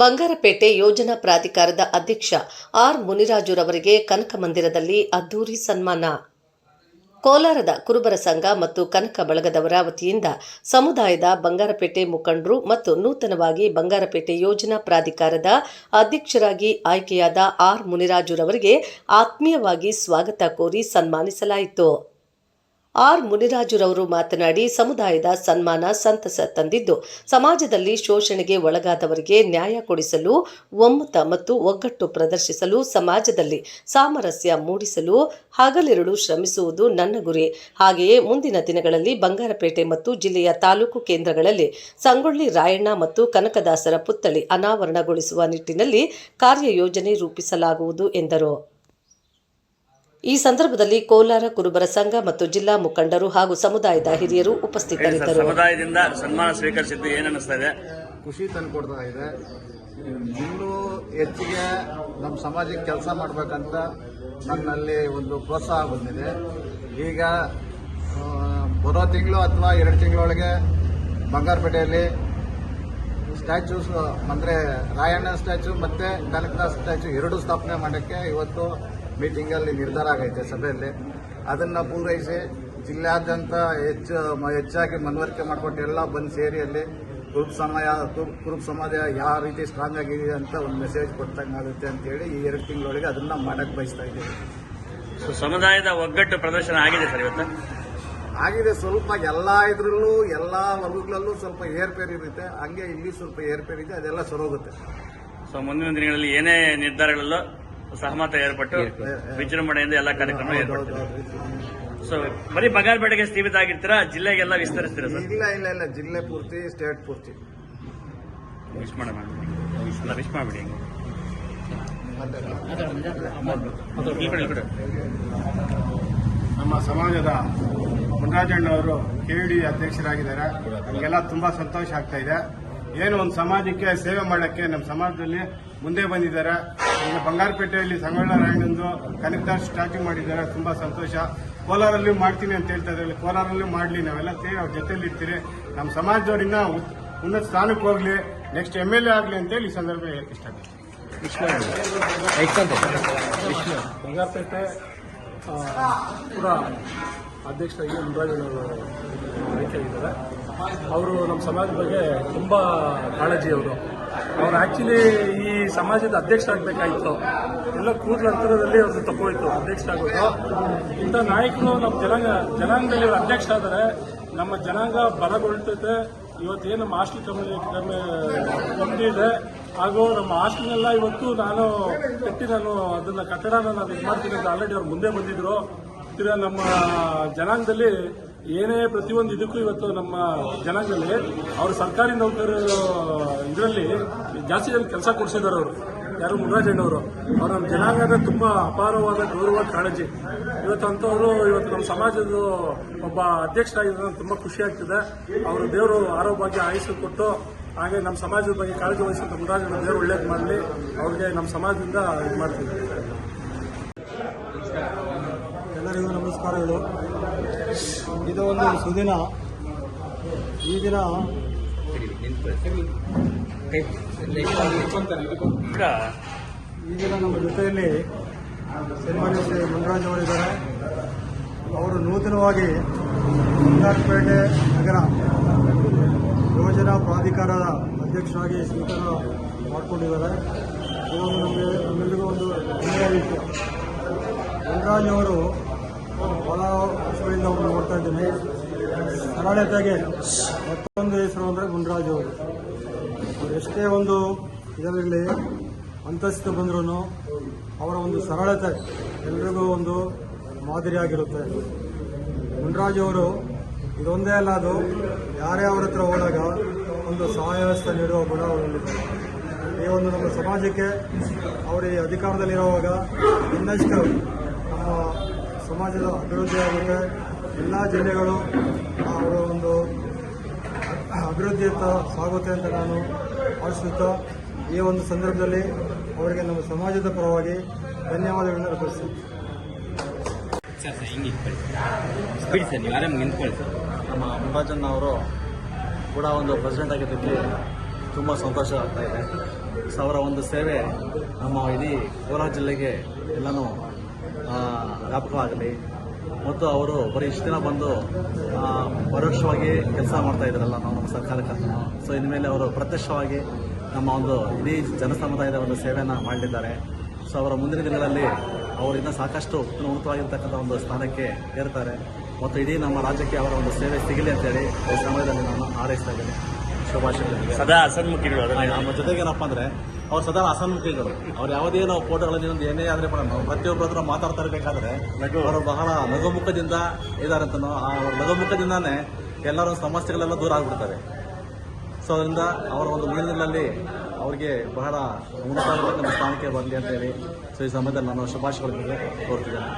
ಬಂಗಾರಪೇಟೆ ಯೋಜನಾ ಪ್ರಾಧಿಕಾರದ ಅಧ್ಯಕ್ಷ ಆರ್ ಮುನಿರಾಜುರವರಿಗೆ ಕನಕ ಮಂದಿರದಲ್ಲಿ ಅದ್ದೂರಿ ಸನ್ಮಾನ. ಕೋಲಾರದ ಕುರುಬರ ಸಂಘ ಮತ್ತು ಕನಕ ಬಳಗದವರ ವತಿಯಿಂದ ಸಮುದಾಯದ ಬಂಗಾರಪೇಟೆ ಮುಖಂಡರು ಮತ್ತು ನೂತನವಾಗಿ ಬಂಗಾರಪೇಟೆ ಯೋಜನಾ ಪ್ರಾಧಿಕಾರದ ಅಧ್ಯಕ್ಷರಾಗಿ ಆಯ್ಕೆಯಾದ ಆರ್ ಮುನಿರಾಜುರವರಿಗೆ ಆತ್ಮೀಯವಾಗಿ ಸ್ವಾಗತ ಕೋರಿ ಸನ್ಮಾನಿಸಲಾಯಿತು. ಆರ್ ಮುನಿರಾಜುರವರು ಮಾತನಾಡಿ, ಸಮುದಾಯದ ಸನ್ಮಾನ ಸಂತಸ ತಂದಿದ್ದು, ಸಮಾಜದಲ್ಲಿ ಶೋಷಣೆಗೆ ಒಳಗಾದವರಿಗೆ ನ್ಯಾಯ ಕೊಡಿಸಲು, ಒಮ್ಮತ ಮತ್ತು ಒಗ್ಗಟ್ಟು ಪ್ರದರ್ಶಿಸಲು, ಸಮಾಜದಲ್ಲಿ ಸಾಮರಸ್ಯ ಮೂಡಿಸಲು ಹಗಲಿರುಳು ಶ್ರಮಿಸುವುದು ನನ್ನ ಗುರಿ. ಹಾಗೆಯೇ ಮುಂದಿನ ದಿನಗಳಲ್ಲಿ ಬಂಗಾರಪೇಟೆ ಮತ್ತು ಜಿಲ್ಲೆಯ ತಾಲೂಕು ಕೇಂದ್ರಗಳಲ್ಲಿ ಸಂಗೊಳ್ಳಿ ರಾಯಣ್ಣ ಮತ್ತು ಕನಕದಾಸರ ಪುತ್ಥಳಿ ಅನಾವರಣಗೊಳಿಸುವ ನಿಟ್ಟಿನಲ್ಲಿ ಕಾರ್ಯಯೋಜನೆ ರೂಪಿಸಲಾಗುವುದು ಎಂದರು. ಈ ಸಂದರ್ಭದಲ್ಲಿ ಕೋಲಾರ ಕುರುಬರ ಸಂಘ ಮತ್ತು ಜಿಲ್ಲಾ ಮುಖಂಡರು ಹಾಗೂ ಸಮುದಾಯದ ಹಿರಿಯರು ಉಪಸ್ಥಿತರಿದ್ದರು. ಸಮುದಾಯದಿಂದ ಸನ್ಮಾನ ಸ್ವೀಕರಿಸಿದ್ದು ಏನ್ ಅನಿಸ್ತಾ ಇದೆ? ಖುಷಿ ತಂದುಕೊಡ್ತಾ ಇದೆ. ಇನ್ನೂ ಹೆಚ್ಚಿಗೆ ನಮ್ಮ ಸಮಾಜಕ್ಕೆ ಕೆಲಸ ಮಾಡಬೇಕಂತ ನನ್ನಲ್ಲಿ ಒಂದು ಪ್ರೋತ್ಸಾಹ ಬಂದಿದೆ. ಈಗ ಬರೋ ತಿಂಗಳು ಅಥವಾ ಎರಡು ತಿಂಗಳೊಳಗೆ ಬಂಗಾರಪೇಟೆಯಲ್ಲಿ ಸ್ಟ್ಯಾಚ್ಯೂಸ್ ಅಂದರೆ ರಾಯಣ್ಣ ಸ್ಟ್ಯಾಚ್ಯೂ ಮತ್ತು ಕನಕದಾಸ್ ಸ್ಟ್ಯಾಚ್ಯೂ ಎರಡು ಸ್ಥಾಪನೆ ಮಾಡೋಕ್ಕೆ ಇವತ್ತು ಮೀಟಿಂಗಲ್ಲಿ ನಿರ್ಧಾರ ಆಗೈತೆ ಸಭೆಯಲ್ಲಿ. ಅದನ್ನು ಪೂರೈಸಿ ಜಿಲ್ಲಾದ್ಯಂತ ಹೆಚ್ಚು ಹೆಚ್ಚಾಗಿ ಮನವರಿಕೆ ಮಾಡಿಕೊಟ್ಟು ಎಲ್ಲ ಬಂದು ಸೇರಿ ಅಲ್ಲಿ ಕುರುಬ ಸಮಯ ಕುರುಪ್ ಕುರುಬ ಸಮಾಜ ಯಾವ ರೀತಿ ಸ್ಟ್ರಾಂಗ್ ಆಗಿದೆ ಅಂತ ಒಂದು ಮೆಸೇಜ್ ಕೊಟ್ಟಂಗೆ ಆಗುತ್ತೆ ಅಂತೇಳಿ ಈ ಎರಡು ತಿಂಗಳೊಳಗೆ ಅದನ್ನು ಮಾಡಕ್ಕೆ ಬಯಸ್ತಾ ಇದ್ದೀವಿ. ಸೊ, ಸಮುದಾಯದ ಒಗ್ಗಟ್ಟು ಪ್ರದರ್ಶನ ಆಗಿದೆ ಸರ್ ಇವತ್ತು? ಆಗಿದೆ ಸ್ವಲ್ಪ ಎಲ್ಲ ಇದ್ರಲ್ಲೂ ಎಲ್ಲ ವರ್ಗಗಳಲ್ಲೂ ಸ್ವಲ್ಪ ಏರ್ಪೇರ್ ಇರುತ್ತೆ. ಹಂಗೆ ಇಲ್ಲಿ ಸ್ವಲ್ಪ ಏರ್ಪೇರ್ ಇದೆ ಅದೆಲ್ಲ ಸರೋಗುತ್ತೆ. ಸೊ ಮುಂದಿನ ದಿನಗಳಲ್ಲಿ ಏನೇ ನಿರ್ಧಾರಗಳಲ್ಲೂ ಸಹಮತ ಏರ್ಪಟ್ಟು ವಿಜೃಂಭಣೆಯಿಂದ ಎಲ್ಲ ಕಾರ್ಯಕ್ರಮ ಏರ್ಪಡ್ತೀವಿ ಸೊ ಬರೀ ಬಂಗಾರಪೇಟೆಗೆ ಸೀಮಿತ ಆಗಿರ್ತೀರಾ? ಜಿಲ್ಲೆಗೆಲ್ಲ ವಿಸ್ತರಿಸ್ತೀರಾ ಸರ್? ಇಲ್ಲ ಇಲ್ಲ ಇಲ್ಲ. ಜಿಲ್ಲೆ ಪೂರ್ತಿ ಸ್ಟೇಟ್ ಪೂರ್ತಿ. ವಿಶ್ ಮಾಡೋಣ ವಿಶ್ ಮಾಡ್ಬಿಡಿ. ನಮ್ಮ ಸಮಾಜದ ಮುನರಾಜಣ್ಣವರು ಕೆವಿಡಿ ಅಧ್ಯಕ್ಷರಾಗಿದ್ದಾರೆ. ನಮಗೆಲ್ಲ ತುಂಬಾ ಸಂತೋಷ ಆಗ್ತಾ ಇದೆ. ಏನು ಒಂದು ಸಮಾಜಕ್ಕೆ ಸೇವೆ ಮಾಡಕ್ಕೆ ನಮ್ಮ ಸಮಾಜದಲ್ಲಿ ಮುಂದೆ ಬಂದಿದ್ದಾರೆ. ಈಗ ಬಂಗಾರಪೇಟೆಯಲ್ಲಿ ಸಂಗೊಳ್ಳ ರಾಯಣ್ಣಂದು ಕನಕದಾಸ್ ಸ್ಟಾರ್ಟಿಂಗ್ ಮಾಡಿದ್ದಾರೆ. ತುಂಬಾ ಸಂತೋಷ. ಕೋಲಾರಲ್ಲಿ ಮಾಡ್ತೀನಿ ಅಂತ ಹೇಳ್ತಾ ಇದ್ದಾರೆ. ಕೋಲಾರಲ್ಲಿ ಮಾಡಲಿ. ನಾವೆಲ್ಲ ಸೇರಿ ಅವ್ರ ಜೊತೆಲಿ ಇರ್ತೀರಿ. ನಮ್ಮ ಸಮಾಜದವರಿಂದ ಉನ್ನತ ಸ್ಥಾನಕ್ಕೆ ಹೋಗ್ಲಿ. ನೆಕ್ಸ್ಟ್ ಎಂ ಎಲ್ ಎ ಆಗಲಿ ಅಂತೇಳಿ ಈ ಸಂದರ್ಭ ಹೇಳಕ್ಕೆ ಇಷ್ಟಪಡ್ತೀನಿ. ಬಂಗಾರಪೇಟೆ ಅಧ್ಯಕ್ಷರಾಗಿ ಅವರು ನಮ್ಮ ಸಮಾಜದ ಬಗ್ಗೆ ತುಂಬ ಕಾಳಜಿ ಅವರು ಆ್ಯಕ್ಚುಲಿ ಈ ಸಮಾಜದ ಅಧ್ಯಕ್ಷ ಆಗ್ಬೇಕಾಯ್ತು. ಎಲ್ಲ ಕೂದಲ ಅಂತರದಲ್ಲಿ ಅವ್ರದ್ದು ತಪ್ಪೋಯ್ತು ಅಧ್ಯಕ್ಷರಾಗೋದು ಇಂಥ ನಾಯಕರು ನಮ್ಮ ಜನಾಂಗ, ಜನಾಂಗದಲ್ಲಿ ಇವರು ಅಧ್ಯಕ್ಷರಾದರೆ ನಮ್ಮ ಜನಾಂಗ ಬಲಗೊಳ್ತೈತೆ ಇವತ್ತೇನು ನಮ್ಮ ಹಾಸ್ಟೆಲ್ ಕಮ್ಮಿ ಇದೆ. ಹಾಗೂ ನಮ್ಮ ಹಾಸ್ಟೆಲ್ನೆಲ್ಲ ಇವತ್ತು ನಾನು ಕಟ್ಟಿ ನಾನು ಅದನ್ನ ಕಟ್ಟಡ ನಾನು ಇದು ಮಾಡ್ತೀನಿ ಅಂತ ಆಲ್ರೆಡಿ ಅವ್ರು ಮುಂದೆ ಬಂದಿದ್ರು. ತಿರ್ಗಾ ನಮ್ಮ ಜನಾಂಗದಲ್ಲಿ ಏನೇ ಪ್ರತಿಯೊಂದು ಇದಕ್ಕೂ ಇವತ್ತು ನಮ್ಮ ಜನಾಂಗದಲ್ಲಿ ಅವರು ಸರ್ಕಾರಿ ನೌಕರರು ಇದರಲ್ಲಿ ಜಾಸ್ತಿ ಜನ ಕೆಲಸ ಕೊಡಿಸಿದ್ದಾರೆ ಅವರು. ಯಾರು ಮುರಾಜಣ್ಣವರು ಅವ್ರು. ನಮ್ಮ ಜನಾಂಗದ ತುಂಬ ಅಪಾರವಾದ ಗೌರವ ಕಾಳಜಿ. ಇವತ್ತು ಅಂತವರು ಇವತ್ತು ನಮ್ಮ ಸಮಾಜದ ಒಬ್ಬ ಅಧ್ಯಕ್ಷರಾಗಿದ್ದಾರೆ ತುಂಬಾ ಖುಷಿ ಆಗ್ತಿದೆ. ಅವರು ದೇವರು ಆರೋಗ್ಯ ಆಯಸ್ಸು ಕೊಟ್ಟು ಹಾಗೆ ನಮ್ಮ ಸಮಾಜದ ಬಗ್ಗೆ ಕಾಳಜಿ ವಹಿಸಿದ ಮುರಾಜಣ್ಣ ದೇವರು ಒಳ್ಳೇದು ಮಾಡಲಿ. ಅವ್ರಿಗೆ ನಮ್ಮ ಸಮಾಜದಿಂದ ಇದು ಮಾಡ್ತೀವಿ. ಎಲ್ಲರಿಗೂ ನಮಸ್ಕಾರಗಳು. ಇದು ಒಂದು ಸುದಿನ. ಈ ದಿನ ಈ ದಿನ ನಮ್ಮ ಜೊತೆಯಲ್ಲಿ ಸಿನಿಮಾ ಶ್ರೀ ಮುನರಾಜ್ ಅವರಿದ್ದಾರೆ ಅವರು ನೂತನವಾಗಿ ಬಂಗಾರಪೇಟೆ ನಗರ ಯೋಜನಾ ಪ್ರಾಧಿಕಾರದ ಅಧ್ಯಕ್ಷರಾಗಿ ಸ್ವೀಕಾರ ಮಾಡಿಕೊಂಡಿದ್ದಾರೆ. ಇದೊಂದು ನಮಗೆ ನಮ್ಮೆಲ್ಲರಿಗೂ ಒಂದು ಮುನ್ರಾಜ್ ಅವರು ಇದ್ದೀನಿ ಸರಳತೆಗೆ ಮತ್ತೊಂದು ಹೆಸರು ಅಂದರೆ ಮುನ್ರಾಜ್ ಅವರು. ಎಷ್ಟೇ ಒಂದು ಇದರಲ್ಲಿ ಅಂತಸ್ತು ಬಂದ್ರೂ ಅವರ ಒಂದು ಸರಳತೆ ಎಲ್ರಿಗೂ ಒಂದು ಮಾದರಿಯಾಗಿರುತ್ತೆ ಮುನ್ರಾಜ್ ಅವರು ಇದೊಂದೇ ಅಲ್ಲ, ಅದು ಯಾರೇ ಅವ್ರ ಹತ್ರ ಹೋದಾಗ ಒಂದು ಸಹಾಯ ವ್ಯವಸ್ಥೆ ನೀಡುವ ಗುಣ ಅವರಲ್ಲಿದೆ ಈ ಒಂದು ನಮ್ಮ ಸಮಾಜಕ್ಕೆ ಅವರು ಈ ಅಧಿಕಾರದಲ್ಲಿರುವಾಗ ಇನ್ನಷ್ಟು ನಮ್ಮ ಸಮಾಜದ ಅಭಿವೃದ್ಧಿ ಆಗುತ್ತೆ. ಎಲ್ಲ ಜಿಲ್ಲೆಗಳು ಅವರ ಒಂದು ಅಭಿವೃದ್ಧಿಯತ್ತ ಸಾಗುತ್ತೆ ಅಂತ ನಾನು ಆಶಿಸುತ್ತಾ ಈ ಒಂದು ಸಂದರ್ಭದಲ್ಲಿ ಅವರಿಗೆ ನಮ್ಮ ಸಮಾಜದ ಪರವಾಗಿ ಧನ್ಯವಾದಗಳನ್ನು ಅರ್ಪಿಸ್ತೀನಿ. ಸರ್ ಸರ್ ಹಿಂಗೆ ಬಿಡಿ ಸರ್ ನೀವು ಆರಾಮಾಗಿ ನಿಂತ್ಕೊಳ್ಳಿ. ಸರ್ ನಮ್ಮ ಅಂಬಾಜನ್ ಅವರು ಕೂಡ ಒಂದು ಪ್ರೆಸಿಡೆಂಟ್ ಆಗಿದ್ದಕ್ಕೆ ತುಂಬ ಸಂತೋಷ ಆಗ್ತಾ ಇದೆ. ಸೊ ಅವರ ಒಂದು ಸೇವೆ ನಮ್ಮ ಇಡೀ ಕೋಲಾರ ಜಿಲ್ಲೆಗೆ ಎಲ್ಲನೂ ಆ, ವ್ಯಾಪಕವಾಗಲಿ. ಮತ್ತು ಅವರು ಬರೀ ಇಷ್ಟು ದಿನ ಬಂದು ಪರೋಕ್ಷವಾಗಿ ಕೆಲಸ ಮಾಡ್ತಾ ಇದ್ದಾರಲ್ಲ ನಾವು ನಮ್ಮ ಸರ್ಕಾರಕ್ಕೆ. ಸೊ ಇನ್ಮೇಲೆ ಅವರು ಪ್ರತ್ಯಕ್ಷವಾಗಿ ನಮ್ಮ ಒಂದು ಇಡೀ ಜನಸಮುದಾಯದ ಒಂದು ಸೇವೆಯನ್ನು ಮಾಡಲಿದ್ದಾರೆ ಸೊ ಅವರ ಮುಂದಿನ ದಿನಗಳಲ್ಲಿ ಅವರಿಂದ ಸಾಕಷ್ಟು ಉನ್ನತವಾಗಿರ್ತಕ್ಕಂಥ ಒಂದು ಸ್ಥಾನಕ್ಕೆ ಏರ್ತಾರೆ. ಮತ್ತು ಇಡೀ ನಮ್ಮ ರಾಜ್ಯಕ್ಕೆ ಅವರ ಒಂದು ಸೇವೆ ಸಿಗಲಿ ಅಂತೇಳಿ ಈ ಸಮಯದಲ್ಲಿ ನಾನು ಹಾರೈಸ್ತಾ ಇದ್ದೀನಿ. ಶುಭಾಶಯ ಸದಾ ಅಸನ್ಮುಖಿಗಳು ಅದರಲ್ಲಿ ನಮ್ಮ ಜೊತೆಗೇನಪ್ಪ ಅಂದ್ರೆ ಅವ್ರು ಸದಾ ಅಸನ್ಮುಖಿಗಳು ಅವ್ರು ಯಾವುದೇ ನಾವು ಫೋಟೋಗಳಲ್ಲಿ ಒಂದು ಏನೇ ಆದರೆ ಕೂಡ ನಾವು ಪ್ರತಿಯೊಬ್ಬರ ಹತ್ರ ಮಾತಾಡ್ತಾ ಇರಬೇಕಾದ್ರೆ ಅವರು ಬಹಳ ನಗುಮುಖದಿಂದ ಇದ್ದಾರೆ ಅಂತನೋ ಆ ಅವ್ರ ನಗುಮುಖದಿಂದಾನೇ ಎಲ್ಲರೂ ಸಮಸ್ಯೆಗಳೆಲ್ಲ ದೂರ ಆಗ್ಬಿಡ್ತಾರೆ. ಸೊ ಅದರಿಂದ ಅವರ ಒಂದು ಮೇಲಿನಲ್ಲಿ ಅವರಿಗೆ ಬಹಳ ಉನ್ನತವಾಗಿರ್ತಕ್ಕಂಥ ಸ್ಥಾನಕ್ಕೆ ಬರಲಿ ಅಂತ ಹೇಳಿ ಸೊ ಈ ಸಮಯದಲ್ಲಿ ನಾನು ಶುಭಾಶಯಗಳಿಗೆ ಕೋರ್ತಿದ್ದೇನೆ.